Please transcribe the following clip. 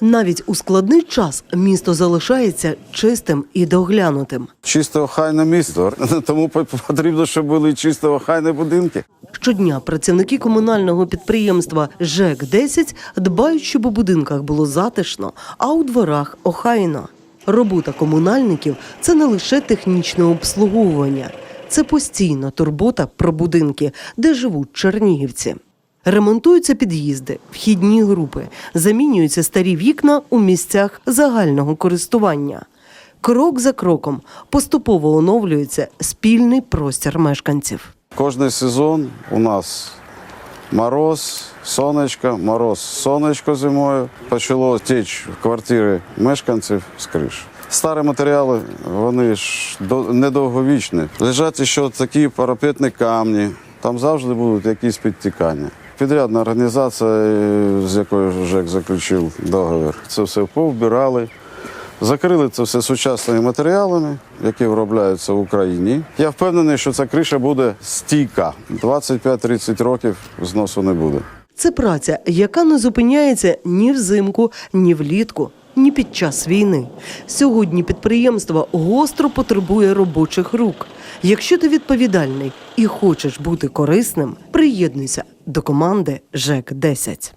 Навіть у складний час місто залишається чистим і доглянутим. Чисте охайне місто. Тому потрібно, щоб були чисто охайні будинки. Щодня працівники комунального підприємства ЖЕК 10 дбають, щоб у будинках було затишно, а у дворах охайно. Робота комунальників це не лише технічне обслуговування, це постійна турбота про будинки, де живуть чернігівці. Ремонтуються під'їзди, вхідні групи, замінюються старі вікна у місцях загального користування. Крок за кроком поступово оновлюється спільний простір мешканців. Кожний сезон у нас мороз, сонечко, мороз, сонечко зимою. Почало течь в квартири мешканців з криш. Старі матеріали, вони ж до- недовговічні. Лежать ще такі парапетні камні. Там завжди будуть якісь підтікання. Підрядна організація, з якою ЖЕК заключив договір, це все повбирали. Закрили це все сучасними матеріалами, які виробляються в Україні. Я впевнений, що ця криша буде стійка. 25-30 років зносу не буде. Це праця, яка не зупиняється ні взимку, ні влітку, ні під час війни. Сьогодні підприємство гостро потребує робочих рук. Якщо ти відповідальний і хочеш бути корисним, приєднуйся до команди ЖЕК 10